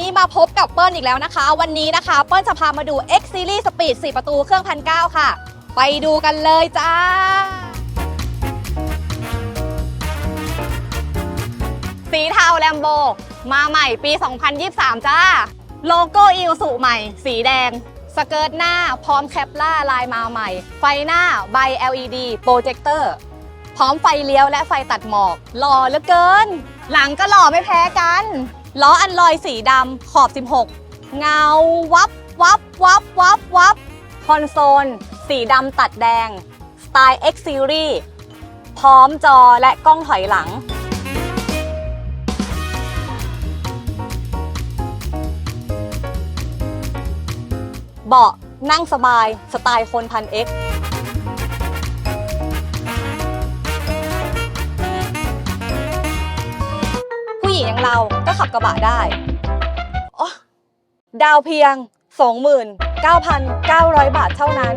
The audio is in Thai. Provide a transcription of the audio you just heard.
นี้มาพบกับเปิ้ลอีกแล้วนะคะ วันนี้นะคะ เปิ้ลจะพามาดู X Series Speed 4 ประตูเครื่องพันเค่ะ ไปดูกันเลยจ้า สีเทาแลมโบ มาใหม่ปี 2023 จ้า โลโก้อิวสุใหม่ สีแดง สเกิร์ตหน้าพร้อมแคปล่าลายมาใหม่ ไฟหน้าใบ LED โปรเจคเตอร์พร้อมไฟเลี้ยวและไฟตัดหมอกหล่อเหลือเกิน หลังก็หล่อไม่แพ้กัน ล้ออันลอยสีดำขอบ 16 เงาวับวับวับวับวับคอนโซล สีดำตัดแดง สไตล์ X Series พร้อมจอและกล้องถอยหลัง เบาะนั่งสบาย สไตล์คนพัน X หญิงอย่างเราก็ขับกระบะได้อ๋อดาวเพียง 29,900 บาทเท่านั้น